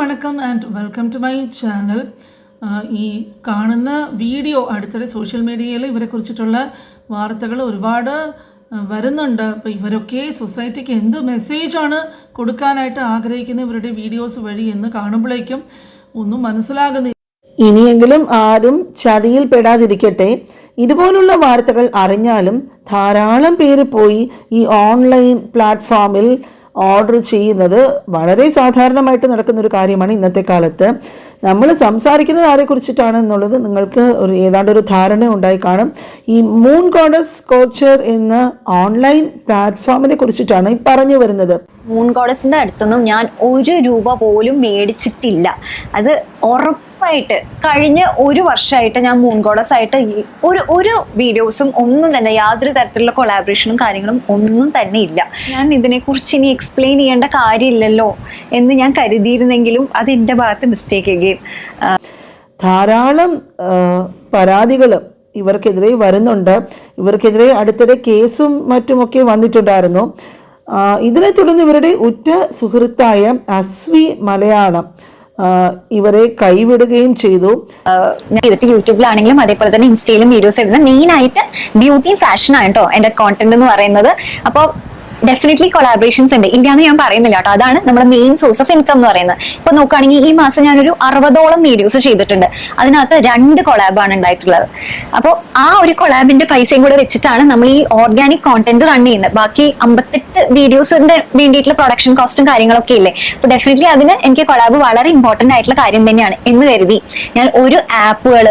വണക്കം and welcome to my channel ഈ കാണുന്ന വീഡിയോ അടുത്തിടെ സോഷ്യൽ മീഡിയയിൽ ഇവരെ കുറിച്ചിട്ടുള്ള വാർത്തകൾ ഒരുപാട് വരുന്നുണ്ട്. അപ്പോൾ ഇവരൊക്കെ സൊസൈറ്റിക്ക് എന്ത് മെസ്സേജാണ് കൊടുക്കാനായിട്ട് ആഗ്രഹിക്കുന്ന ഇവരുടെ വീഡിയോസ് വഴി എന്ന് കാണുമ്പോഴേക്കും ഒന്നും മനസ്സിലാകുന്നില്ല. ഇനിയെങ്കിലും ആരും ചതിയിൽ പെടാതിരിക്കട്ടെ. ഇതുപോലുള്ള വാർത്തകൾ അറിഞ്ഞാലും ധാരാളം പേര് പോയി ഈ ഓൺലൈൻ പ്ലാറ്റ്ഫോമിൽ ഓർഡർ ചെയ്യുന്നത് വളരെ സാധാരണമായിട്ട് നടക്കുന്ന ഒരു കാര്യമാണ് ഇന്നത്തെ കാലത്ത്. നമ്മൾ സംസാരിക്കുന്നത് ആരെക്കുറിച്ചിട്ടാണ് എന്നുള്ളത് നിങ്ങൾക്ക് ഒരു ഏതാണ്ട് ഒരു ധാരണ ഉണ്ടായി കാണും. ഈ മൂൺ ഗോഡസ് കോച്ചർ എന്ന ഓൺലൈൻ പ്ലാറ്റ്ഫോമിനെ കുറിച്ചിട്ടാണ് ഈ പറഞ്ഞു വരുന്നത്. മൂൺ ഗോഡസിന്റെ അടുത്തൊന്നും ഞാൻ ഒരു രൂപ പോലും മേടിച്ചിട്ടില്ല. അത് ഉറപ്പായിട്ട് കഴിഞ്ഞ ഒരു വർഷമായിട്ട് ഞാൻ മൂൺ ഗോഡസ് ആയിട്ട് ഒരു ഒരു വീഡിയോസും ഒന്നും തന്നെ യാതൊരു തരത്തിലുള്ള കൊളാബറേഷനും കാര്യങ്ങളും ഒന്നും തന്നെ ഇല്ല. ഞാൻ ഇതിനെക്കുറിച്ച് ഇനി എക്സ്പ്ലെയിൻ ചെയ്യേണ്ട കാര്യമില്ലല്ലോ എന്ന് ഞാൻ കരുതിയിരുന്നെങ്കിലും അത് എന്റെ ഭാഗത്ത് മിസ്റ്റേക്ക് ആകുകയും ധാരാളം പരാതികൾ ഇവർക്കെതിരെ വരുന്നുണ്ട്. ഇവർക്കെതിരെ അടുത്തിടെ കേസും മറ്റുമൊക്കെ വന്നിട്ടുണ്ടായിരുന്നു. ഇതിനെ തുടർന്ന് ഇവരുടെ ഉറ്റ സുഹൃത്തായ അസ്വി മലയാളം ഇവരെ കൈവിടുകയും ചെയ്തു. യൂട്യൂബിലാണെങ്കിലും അതേപോലെ തന്നെ ഇൻസ്റ്റയിലും വീഡിയോസ് ഇടുന്ന മെയിൻ ആയിട്ട് ബ്യൂട്ടി ഫാഷൻ ആണ് കേട്ടോ എന്റെ കോണ്ടന്റ് എന്ന് പറയുന്നത്. അപ്പോൾ ഡെഫിനറ്റ്ലി കൊളാബറേഷൻസ് ഉണ്ട്. ഇല്ലാന്ന് ഞാൻ പറയുന്നില്ല കേട്ടോ. അതാണ് നമ്മുടെ മെയിൻ സോഴ്സ് ഓഫ് ഇൻകം എന്ന് പറയുന്നത്. ഇപ്പൊ നോക്കുകയാണെങ്കിൽ ഈ മാസം ഞാനൊരു അറുപതോളം വീഡിയോസ് ചെയ്തിട്ടുണ്ട്. അതിനകത്ത് രണ്ട് കൊളാബാണ് ഉണ്ടായിട്ടുള്ളത്. അപ്പോൾ ആ ഒരു കൊളാബിന്റെ പൈസയും കൂടെ വെച്ചിട്ടാണ് നമ്മൾ ഈ ഓർഗാനിക് കോണ്ടന്റ് റൺ ചെയ്യുന്നത്. ബാക്കി അമ്പത്തെട്ട് വീഡിയോസിന്റെ വേണ്ടിയിട്ടുള്ള പ്രൊഡക്ഷൻ കോസ്റ്റും കാര്യങ്ങളൊക്കെ ഇല്ലേ? അപ്പൊ ഡെഫിനറ്റ്ലി അതിന് എനിക്ക് കൊളാബ് വളരെ ഇമ്പോർട്ടന്റ് ആയിട്ടുള്ള കാര്യം തന്നെയാണ് എന്ന് കരുതി. ഞാൻ ഒരു ആപ്പുകൾ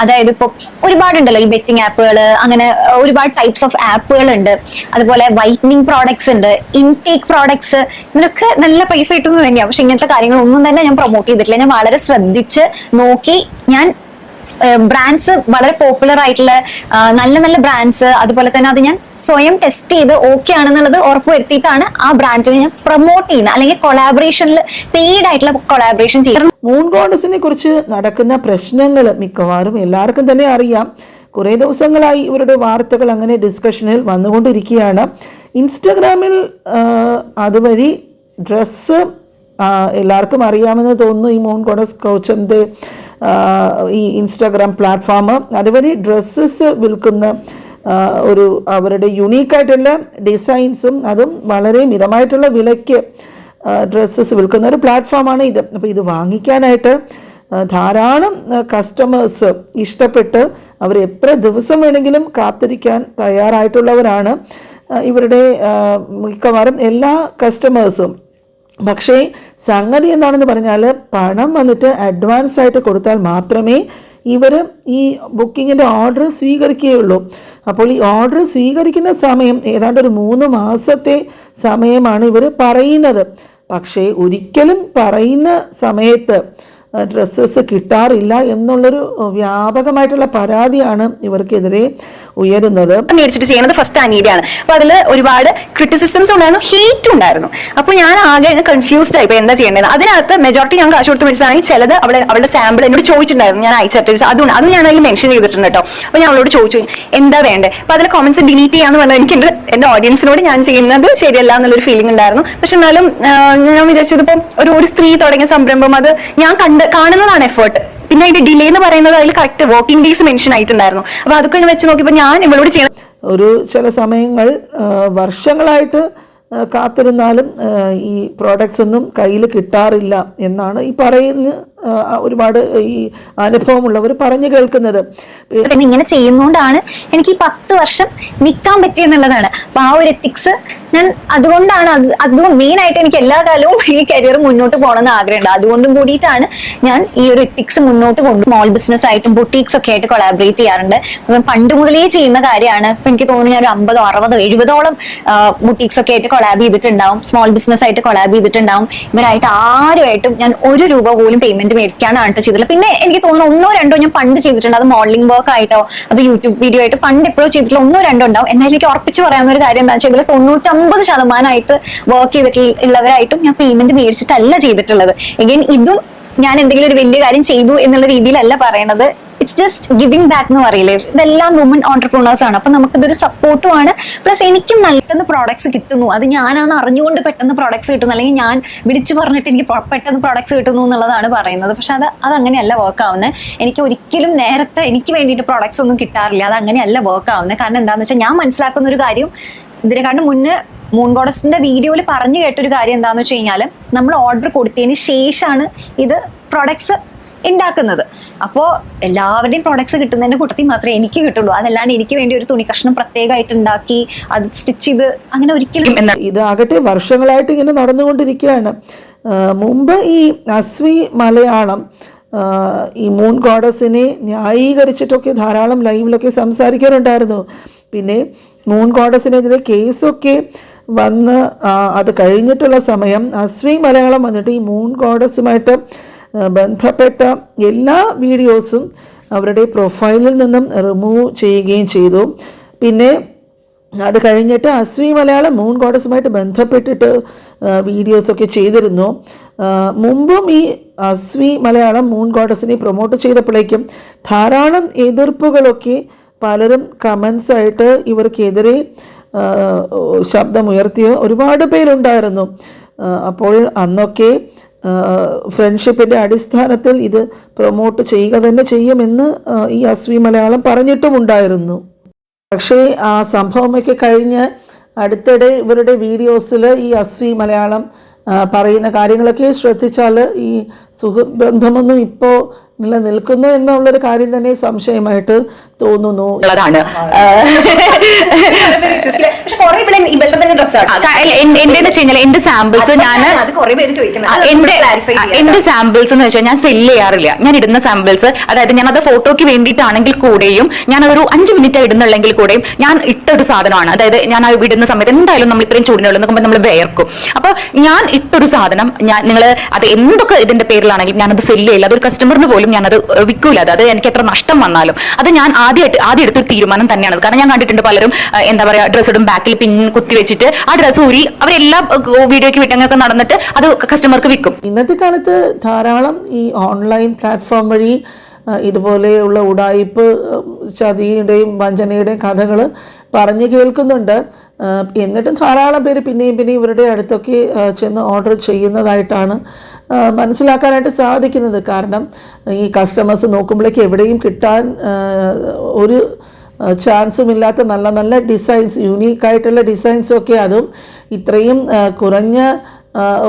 അതായത് ഇപ്പൊ ഒരുപാടുണ്ടല്ലോ ഈ ബെറ്റിംഗ് ആപ്പുകൾ അങ്ങനെ ഒരുപാട് ടൈപ്സ് ഓഫ് ആപ്പുകൾ ഉണ്ട് അതുപോലെ വൈറ്റനിങ് പ്രോഡക്ട്സ് ഉണ്ട് ഇൻടേക്ക് പ്രോഡക്ട്സ് ഇതിനൊക്കെ നല്ല പൈസ കിട്ടുന്നത് തന്നെയാണ് പക്ഷെ ഇങ്ങനത്തെ കാര്യങ്ങളൊന്നും തന്നെ ഞാൻ പ്രൊമോട്ട് ചെയ്തിട്ടില്ല. ഞാൻ വളരെ ശ്രദ്ധിച്ച് നോക്കി ഞാൻ ബ്രാൻഡ്സ് വളരെ പോപ്പുലർ ആയിട്ടുള്ള നല്ല നല്ല ബ്രാൻഡ്സ് അതുപോലെ തന്നെ അത് ഞാൻ സ്വയം ടെസ്റ്റ് ചെയ്ത് ഓക്കെ ആണെന്നുള്ളത് ഉറപ്പ് വരുത്തിയിട്ടാണ് ആ ബ്രാൻഡിനെ പ്രൊമോട്ട് ചെയ്യുന്നത്. അല്ലെങ്കിൽ കൊളാബറേഷനിൽ പെയ്ഡ് ആയിട്ടുള്ള കൊളാബറേഷൻ ചെയ്യുന്നത്. മൂൺ ഗോഡസിനെ കുറിച്ച് നടക്കുന്ന പ്രശ്നങ്ങൾ മിക്കവാറും എല്ലാവർക്കും തന്നെ അറിയാം. കുറേ ദിവസങ്ങളായി ഇവരുടെ വാർത്തകൾ അങ്ങനെ ഡിസ്കഷനിൽ വന്നുകൊണ്ടിരിക്കുകയാണ്. ഇൻസ്റ്റഗ്രാമിൽ അതുവഴി ഡ്രസ്സ് എല്ലാവർക്കും അറിയാമെന്ന് തോന്നുന്നു ഈ മൂൺ ഗോഡസ് കോച്ചറിന്റെ ഈ ഇൻസ്റ്റാഗ്രാം പ്ലാറ്റ്ഫോം അതുവഴി ഡ്രസ്സസ് വിൽക്കുന്ന ഒരു അവരുടെ യുണീക്കായിട്ടുള്ള ഡിസൈൻസും അതും വളരെ മിതമായിട്ടുള്ള വിലയ്ക്ക് ഡ്രസ്സസ് വിൽക്കുന്ന ഒരു പ്ലാറ്റ്ഫോമാണ് ഇത്. അപ്പോൾ ഇത് വാങ്ങിക്കാനായിട്ട് ധാരാളം കസ്റ്റമേഴ്സ് ഇഷ്ടപ്പെട്ട് അവർ എത്ര ദിവസം വേണമെങ്കിലും കാത്തിരിക്കാൻ തയ്യാറായിട്ടുള്ളവരാണ്. ഇവരുടെ മിക്കവാറും എല്ലാ കസ്റ്റമേഴ്സും പക്ഷേ സംഗതി എന്താണെന്ന് പറഞ്ഞാൽ പണം വന്നിട്ട് അഡ്വാൻസ് ആയിട്ട് കൊടുത്താൽ മാത്രമേ ഇവർ ഈ ബുക്കിങ്ങിന്റെ ഓർഡർ സ്വീകരിക്കുകയുള്ളൂ. അപ്പോൾ ഈ ഓർഡർ സ്വീകരിക്കുന്ന സമയം ഏതാണ്ട് ഒരു മൂന്ന് മാസത്തെ സമയമാണ് ഇവർ പറയുന്നത്. പക്ഷേ ഒരിക്കലും പറയുന്ന സമയത്ത് ഡ്രസ്സസ് കിട്ടാറില്ല എന്നുള്ളൊരു വ്യാപകമായിട്ടുള്ള പരാതിയാണ് ഇവർക്കെതിരെ ഉയരുന്നത്. മേടിച്ചിട്ട് ചെയ്യുന്നത് ഫസ്റ്റ് അനീതയാണ്. അപ്പൊ അതിൽ ഒരുപാട് ക്രിറ്റിസിസംസ് ഉണ്ടായിരുന്നു ഹീറ്റ് ഉണ്ടായിരുന്നു. അപ്പൊ ഞാൻ ആകെ കൺഫ്യൂസ്ഡ് ആയി. എന്താ ചെയ്യേണ്ടത്? അതിനകത്ത് മെജോറിറ്റി ഞാൻ കാശ് കൊടുത്ത് മേടിച്ചതാണെങ്കിൽ ചിലത് അവളെ അവളുടെ സാമ്പിൾ എന്നോട് ചോദിച്ചിട്ടുണ്ടായിരുന്നു. ഞാൻ അയച്ചിട്ട് അതുകൊണ്ട് അതും ഞാൻ അതിൽ മെൻഷൻ ചെയ്തിട്ടുണ്ട് കേട്ടോ. അപ്പൊ ഞാൻ അവളോട് ചോദിച്ചു എന്താ വേണ്ടത് അപ്പൊ അതിലെ കോമൻസ് ഡിലീറ്റ് ചെയ്യാന്ന് പറഞ്ഞാൽ എനിക്ക് എന്റെ ഓഡിയൻസിനോട് ഞാൻ ചെയ്യുന്നത് ശരിയല്ല എന്നുള്ളൊരു ഫീലിംഗ് ഉണ്ടായിരുന്നു. പക്ഷെ എന്നാലും ഞാൻ വിചാരിച്ചു ഒരു ഒരു സ്ത്രീ തുടങ്ങിയ സംരംഭം അത് ഞാൻ കണ്ട് കാണുന്നതാണ് എഫേർട്ട് പിന്നെ അതിന്റെ ഡിലേ എന്ന് പറയുന്നത് അതിൽ കറക്റ്റ് വർക്കിംഗ് ഡേയ്സ് മെൻഷൻ ആയിട്ടുണ്ടായിരുന്നു. അപ്പൊ അതൊക്കെ വെച്ച് നോക്കിയപ്പോൾ ഞാൻ ഇവളോട് ചെയ്യണം ഒരു ചില സമയങ്ങൾ വർഷങ്ങളായിട്ട് കാത്തിരുന്നാലും ഈ പ്രോഡക്ട്സ് ഒന്നും കയ്യിൽ കിട്ടാറില്ല എന്നാണ് ഈ പറയുന്ന ഒരുപാട് ഈ അനുഭവമുള്ളവർ പറഞ്ഞു കേൾക്കുന്നത്. ഇങ്ങനെ ചെയ്യുന്നോണ്ടാണ് എനിക്ക് ഈ പത്ത് വർഷം നിൽക്കാൻ പറ്റിയെന്നുള്ളതാണ്. അപ്പൊ ആ ഒരു എത്തിക്സ് ഞാൻ അതുകൊണ്ടാണ് അത് അതുകൊണ്ട് മെയിൻ ആയിട്ട് എനിക്ക് എല്ലാ കാലവും ഈ കരിയർ മുന്നോട്ട് പോകണമെന്ന് ആഗ്രഹമുണ്ട്. അതുകൊണ്ടും കൂടിയിട്ടാണ് ഞാൻ ഈ ഒരു എത്തിക്സ് മുന്നോട്ട് കൊണ്ട് സ്മോൾ ബിസിനസ് ആയിട്ടും ബുട്ടീക്സ് ഒക്കെ ആയിട്ട് കൊളാബറേറ്റ് ചെയ്യാറുണ്ട്. പണ്ട് മുതലേ ചെയ്യുന്ന കാര്യമാണ്. ഇപ്പൊ എനിക്ക് തോന്നുന്നു ഞാൻ ഒരു അമ്പതോ അറുപതോ എഴുപതോളം ബുട്ടീക്സ് ഒക്കെ ആയിട്ട് കൊളാബ് ചെയ്തിട്ടുണ്ടാവും. സ്മോൾ ബിസിനസ് ആയിട്ട് കൊളാബ് ചെയ്തിട്ടുണ്ടാവും. ഇവരായിട്ട് ആരുമായിട്ടും ഞാൻ ഒരു രൂപ പോലും പേയ്മെന്റ് മേടിക്കാനാണ് കേട്ടോ ചെയ്തിട്ടുള്ളത്. പിന്നെ എനിക്ക് തോന്നുന്നു ഒന്നോ രണ്ടോ ഞാൻ പണ്ട് ചെയ്തിട്ടുണ്ട്. അത് മോഡലിംഗ് വർക്ക് ആയിട്ടോ അത് യൂട്യൂബ് വീഡിയോ ആയിട്ട് പണ്ട് എപ്പോഴും ചെയ്തിട്ടുള്ള ഒന്നോ രണ്ടോ ഉണ്ടാവും. എന്നാലും എനിക്ക് ഉറപ്പിച്ച് പറയാവുന്ന ഒരു കാര്യം എന്താണെന്ന് വെച്ചാൽ തൊണ്ണൂറ്റമ്പത് ശതമാനമായിട്ട് വർക്ക് ചെയ്തിട്ടുള്ളവരായിട്ടും ഞാൻ പേയ്മെന്റ് മേടിച്ചിട്ടല്ല ചെയ്തിട്ടുള്ളത്. എഗൈൻ ഇതും ഞാൻ എന്തെങ്കിലും ഒരു വലിയ കാര്യം ചെയ്തു എന്നുള്ള രീതിയിലല്ല പറയണത്. ഇറ്റ്സ് ജസ്റ്റ് ഗിവിംഗ് ബാക്ക് എന്ന് പറയില്ലേ? ഇതെല്ലാം വുമൺ ഓണ്ടർപ്രണേഴ്സ് ആണ്. അപ്പൊ നമുക്കിതൊരു സപ്പോർട്ടും ആണ്. പ്ലസ് എനിക്കും പെട്ടെന്ന് പ്രോഡക്ട്സ് കിട്ടുന്നു. അത് ഞാനാണ് അറിഞ്ഞുകൊണ്ട് പെട്ടെന്ന് പ്രോഡക്ട്സ് കിട്ടുന്നു. അല്ലെങ്കിൽ ഞാൻ വിളിച്ചു പറഞ്ഞിട്ട് എനിക്ക് പെട്ടെന്ന് പ്രോഡക്ട്സ് കിട്ടുന്നു എന്നുള്ളതാണ് പറയുന്നത്. പക്ഷെ അത് അത് അങ്ങനെയല്ല വർക്ക് ആവുന്നത് എനിക്ക് ഒരിക്കലും നേരത്തെ എനിക്ക് വേണ്ടിയിട്ട് പ്രോഡക്ട്സ് ഒന്നും കിട്ടാറില്ല. അത് അങ്ങനെയല്ല വർക്ക് ആവുന്നത് കാരണം എന്താണെന്ന് വെച്ചാൽ ഞാൻ മനസ്സിലാക്കുന്ന ഒരു കാര്യം ഇതിനെക്കാട്ടും മുന്നേ മൂൺ ഗോഡസിന്റെ വീഡിയോയിൽ പറഞ്ഞു കേട്ടൊരു കാര്യം എന്താന്ന് വെച്ച് കഴിഞ്ഞാൽ നമ്മൾ ഓർഡർ കൊടുത്തതിന് ശേഷമാണ് ഇത് പ്രൊഡക്ട്സ് ഉണ്ടാക്കുന്നത് അപ്പോൾ എല്ലാവരുടെയും പ്രോഡക്ട്സ് കിട്ടുന്നതിന്റെ കൂട്ടത്തിൽ മാത്രമേ എനിക്ക് കിട്ടുള്ളൂ. അതല്ലാണ്ട് എനിക്ക് വേണ്ടി ഒരു തുണി കഷ്ണം പ്രത്യേകമായിട്ട് ഉണ്ടാക്കി അത് സ്റ്റിച്ച് ചെയ്ത് അങ്ങനെ ഒരിക്കലും ഇതാകട്ടെ വർഷങ്ങളായിട്ട് ഇങ്ങനെ നടന്നുകൊണ്ടിരിക്കുകയാണ്. മുമ്പ് ഈ അസ്വി മലയാളം ഈ മൂൺ ഗോഡസിനെ ന്യായീകരിച്ചിട്ടൊക്കെ ധാരാളം ലൈവിലൊക്കെ സംസാരിക്കാറുണ്ടായിരുന്നു. പിന്നെ മൂൺ ഗോഡസിനെതിരെ കേസൊക്കെ വന്ന് അത് കഴിഞ്ഞിട്ടുള്ള സമയം അശ്വി മലയാളം വന്നിട്ട് ഈ മൂൺ ഗോഡസുമായിട്ട് ബന്ധപ്പെട്ട എല്ലാ വീഡിയോസും അവരുടെ പ്രൊഫൈലിൽ നിന്നും റിമൂവ് ചെയ്യുകയും ചെയ്തു. പിന്നെ അത് കഴിഞ്ഞിട്ട് അശ്വി മലയാളം മൂൺ ഗോഡസുമായിട്ട് ബന്ധപ്പെട്ടിട്ട് വീഡിയോസൊക്കെ ചെയ്തിരുന്നു. മുമ്പും ഈ അശ്വി മലയാളം മൂൺ ഗോഡസിനെ പ്രൊമോട്ട് ചെയ്തപ്പോഴേക്കും ധാരാളം എതിർപ്പുകളൊക്കെ പലരും കമൻസായിട്ട് ഇവർക്കെതിരെ ശബ്ദമുയർത്തിയ ഒരുപാട് പേരുണ്ടായിരുന്നു. അപ്പോൾ അന്നൊക്കെ ഫ്രണ്ട്ഷിപ്പിന്റെ അടിസ്ഥാനത്തിൽ ഇത് പ്രൊമോട്ട് ചെയ്യുക തന്നെ ചെയ്യുമെന്ന് ഈ അസ്വി മലയാളം പറഞ്ഞിട്ടുമുണ്ടായിരുന്നു. പക്ഷേ ആ സംഭവമൊക്കെ കഴിഞ്ഞ് അടുത്തിടെ ഇവരുടെ വീഡിയോസിൽ ഈ അസ്വി മലയാളം പറയുന്ന കാര്യങ്ങളൊക്കെ ശ്രദ്ധിച്ചാൽ ഈ സുഹൃത്ത് ബന്ധമൊന്നും ഇപ്പോൾ നിലനിൽക്കുന്നു എന്നുള്ളൊരു കാര്യം തന്നെ സംശയമായിട്ട് തോന്നുന്നു. ഉള്ളതാണ്. എന്റെ കഴിഞ്ഞാൽ എന്റെ സാമ്പിൾസ് ഞാൻ അത് കുറെ പേര് ചോദിക്കുന്നത്. എന്റെ ക്ലാരിഫൈ എന്റെ സാമ്പിൾസ് എന്ന് വെച്ചാൽ ഞാൻ സെല്ല് ചെയ്യാറില്ല. ഞാൻ ഇടുന്ന സാമ്പിൾസ് അതായത് ഞാൻ അത് ഫോട്ടോയ്ക്ക് വേണ്ടിയിട്ടാണെങ്കിൽ കൂടെയും ഞാൻ അതൊരു അഞ്ച് മിനിറ്റ് ഇടുന്നുള്ളെങ്കിൽ കൂടെയും ഞാൻ ഇട്ട ഒരു സാധനമാണ്. അതായത് ഞാൻ ഇടുന്ന സമയത്ത് എന്തായാലും നമ്മൾ ഇത്രയും ചൂടിനുള്ളിൽ നമ്മൾ വേർക്കും. അപ്പൊ ഞാൻ ഇട്ടൊരു സാധനം ഞാൻ നിങ്ങൾ അത് എന്തൊക്കെ ഇതിന്റെ പേരിലാണെങ്കിലും ഞാനത് സെല്ല് ചെയ്യില്ല. അതൊരു കസ്റ്റമറിന് പോലും ഞാനത് വിൽക്കൂല. അത് അത് എനിക്ക് എത്ര നഷ്ടം വന്നാലും. അത് ഞാൻ ആദ്യമായിട്ട് ആദ്യം എടുത്തൊരു തീരുമാനം തന്നെയാണ്. കാരണം ഞാൻ കണ്ടിട്ടുണ്ട് പലരും എന്താ പറയാ ഡ്രസ്സ് ഇടും ബാക്കിൽ പിൻ കുത്തി വെച്ചിട്ട് ആ ഡ്രസ്സ് ഊരി അവരെല്ലാ വീഡിയോയ്ക്ക് വിട്ടങ്ങൊക്കെ നടന്നിട്ട് അത് കസ്റ്റമർക്ക് വിൽക്കും. ഇന്നത്തെ കാലത്ത് ധാരാളം ഈ ഓൺലൈൻ പ്ലാറ്റ്ഫോം വഴി ഇതുപോലെയുള്ള ഉടായിപ്പ് ചതിയുടെയും വഞ്ചനയുടെയും കഥകൾ പറഞ്ഞു കേൾക്കുന്നുണ്ട്. എന്നിട്ടും ധാരാളം പേര് പിന്നെയും പിന്നെയും ഇവരുടെ അടുത്തൊക്കെ ചെന്ന് ഓർഡർ ചെയ്യുന്നതായിട്ടാണ് മനസ്സിലാക്കാനായിട്ട് സാധിക്കുന്നത്. കാരണം ഈ കസ്റ്റമേഴ്സ് നോക്കുമ്പോഴേക്ക് എവിടെയും കിട്ടാൻ ഒരു ചാൻസും ഇല്ലാത്ത നല്ല നല്ല ഡിസൈൻസ് യുണീക്കായിട്ടുള്ള ഡിസൈൻസൊക്കെ അതും ഇത്രയും കുറഞ്ഞ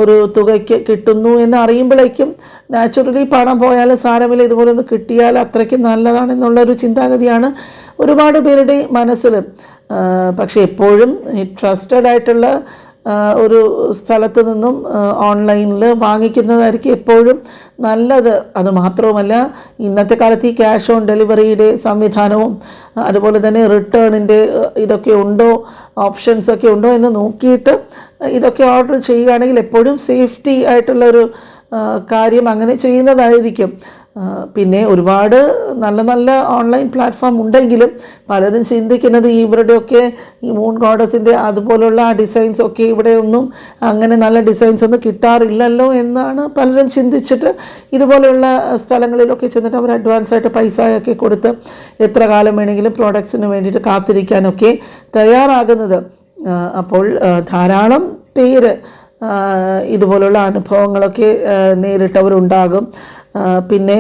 ഒരു തുകയ്ക്ക് കിട്ടുന്നു എന്ന് അറിയുമ്പോഴേക്കും നാച്ചുറലി പണം പോയാലും സാരമില്ല. ഇതുപോലെ ഒന്ന് കിട്ടിയാൽ അത്രയ്ക്ക് നല്ലതാണെന്നുള്ളൊരു ചിന്താഗതിയാണ് ഒരുപാട് പേരുടെ മനസ്സിൽ. പക്ഷെ എപ്പോഴും ഈ ട്രസ്റ്റഡ് ആയിട്ടുള്ള ഒരു സ്ഥലത്ത് നിന്നും ഓൺലൈനിൽ വാങ്ങിക്കുന്നതായിരിക്കും എപ്പോഴും നല്ലത്. അത് മാത്രവുമല്ല ഇന്നത്തെ കാലത്ത് ഈ ക്യാഷ് ഓൺ ഡെലിവറിയുടെ സംവിധാനവും അതുപോലെ തന്നെ റിട്ടേണിന്റെ ഇതൊക്കെ ഉണ്ടോ ഓപ്ഷൻസ് ഒക്കെ ഉണ്ടോ എന്ന് നോക്കിയിട്ട് ഇതൊക്കെ ഓർഡർ ചെയ്യുകയാണെങ്കിൽ എപ്പോഴും സേഫ്റ്റി ആയിട്ടുള്ളൊരു കാര്യം അങ്ങനെ ചെയ്യുന്നതായിരിക്കും. പിന്നെ ഒരുപാട് നല്ല നല്ല ഓൺലൈൻ പ്ലാറ്റ്ഫോം ഉണ്ടെങ്കിലും പലരും ചിന്തിക്കുന്നത് ഇവരുടെയൊക്കെ ഈ മൂൺ ഗോഡസിന്റെ അതുപോലുള്ള ഡിസൈൻസ് ഒക്കെ ഇവിടെ ഒന്നും അങ്ങനെ നല്ല ഡിസൈൻസ് ഒന്നും കിട്ടാറില്ലല്ലോ എന്നാണ് പലരും ചിന്തിച്ചിട്ട് ഇതുപോലെയുള്ള സ്ഥലങ്ങളിലൊക്കെ ചെന്നിട്ട് അവർ അഡ്വാൻസ് ആയിട്ട് പൈസയൊക്കെ കൊടുത്ത് എത്ര കാലം വേണമെങ്കിലും പ്രോഡക്ട്സിന് വേണ്ടിയിട്ട് കാത്തിരിക്കാനൊക്കെ തയ്യാറാകുന്നത്. അപ്പോൾ ധാരാളം പേര് ഇതുപോലുള്ള അനുഭവങ്ങളൊക്കെ നേരിട്ടവരുണ്ടാകും. പിന്നെ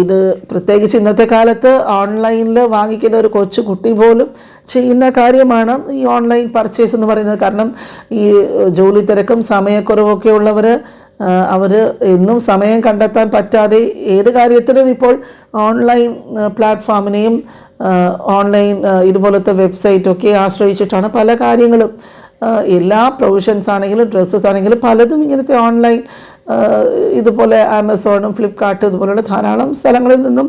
ഇത് പ്രത്യേകിച്ച് ഇന്നത്തെ കാലത്ത് ഓൺലൈനിൽ വാങ്ങിക്കുന്ന ഒരു കൊച്ചു കുട്ടി പോലും ചെയ്യുന്ന കാര്യമാണ് ഈ ഓൺലൈൻ പർച്ചേസ് എന്ന് പറയുന്നത്. കാരണം ഈ ജോലി തിരക്കും സമയക്കുറവൊക്കെ ഉള്ളവർ അവർ എന്നും സമയം കണ്ടെത്താൻ പറ്റാതെ ഏത് കാര്യത്തിനും ഇപ്പോൾ ഓൺലൈൻ പ്ലാറ്റ്ഫോമിനെയും ഓൺലൈൻ ഇതുപോലത്തെ വെബ്സൈറ്റൊക്കെ ആശ്രയിച്ചിട്ടാണ് പല കാര്യങ്ങളും എല്ലാ പ്രൊവിഷൻസ് ആണെങ്കിലും ഡ്രസ്സസ് ആണെങ്കിലും പലതും ഇങ്ങനത്തെ ഓൺലൈൻ ഇതുപോലെ ആമസോണും ഫ്ലിപ്കാർട്ട് ഇതുപോലുള്ള ധാരാളം സ്ഥലങ്ങളിൽ നിന്നും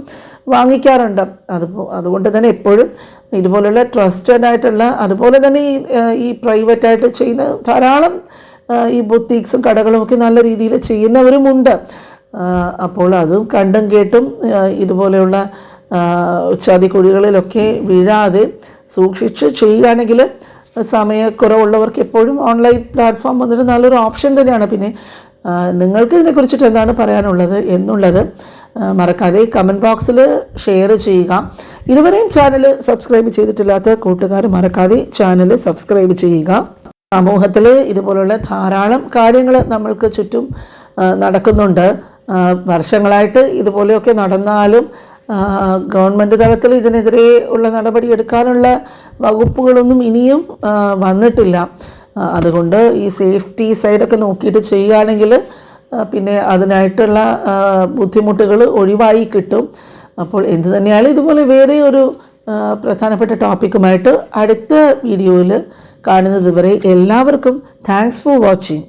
വാങ്ങിക്കാറുണ്ട്. അത് അതുകൊണ്ട് തന്നെ എപ്പോഴും ഇതുപോലെയുള്ള ട്രസ്റ്റഡ് ആയിട്ടുള്ള അതുപോലെ തന്നെ ഈ ഈ പ്രൈവറ്റായിട്ട് ചെയ്യുന്ന ധാരാളം ഈ ബുത്തീക്സും കടകളും ഒക്കെ നല്ല രീതിയിൽ ചെയ്യുന്നവരുമുണ്ട് അപ്പോൾ അതും കണ്ടും കേട്ടും ഇതുപോലെയുള്ള ചതിക്കുഴികളിലൊക്കെ വീഴാതെ സൂക്ഷിച്ച് ചെയ്യുകയാണെങ്കിൽ സമയക്കുറവുള്ളവർക്ക് എപ്പോഴും ഓൺലൈൻ പ്ലാറ്റ്ഫോം വന്നിട്ട് നല്ലൊരു ഓപ്ഷൻ തന്നെയാണ്. പിന്നെ നിങ്ങൾക്ക് ഇതിനെക്കുറിച്ചിട്ട് എന്താണ് പറയാനുള്ളത് എന്നുള്ളത് മറക്കാതെ കമന്റ് ബോക്സിൽ ഷെയർ ചെയ്യുക. ഇതുവരെയും ചാനൽ സബ്സ്ക്രൈബ് ചെയ്തിട്ടില്ലാത്ത കൂട്ടുകാർ മറക്കാതെ ചാനൽ സബ്സ്ക്രൈബ് ചെയ്യുക. സമൂഹത്തിൽ ഇതുപോലുള്ള ധാരാളം കാര്യങ്ങൾ നമ്മൾക്ക് ചുറ്റും നടക്കുന്നുണ്ട്. വർഷങ്ങളായിട്ട് ഇതുപോലെയൊക്കെ നടന്നാലും ഗവൺമെന്റ് തലത്തിൽ ഇതിനെതിരെ ഉള്ള നടപടി എടുക്കാനുള്ള വകുപ്പുകളൊന്നും ഇനിയും വന്നിട്ടില്ല. അതുകൊണ്ട് ഈ സേഫ്റ്റി സൈഡൊക്കെ നോക്കിയിട്ട് ചെയ്യുകയാണെങ്കിൽ പിന്നെ അതിനായിട്ടുള്ള ബുദ്ധിമുട്ടുകൾ ഒഴിവായി കിട്ടും. അപ്പോൾ എന്ത് തന്നെയായാലും ഇതുപോലെ വേറെ ഒരു പ്രധാനപ്പെട്ട ടോപ്പിക്കുമായിട്ട് അടുത്ത വീഡിയോയിൽ കാണുന്നത് വരെ എല്ലാവർക്കും താങ്ക്സ് ഫോർ വാച്ചിങ്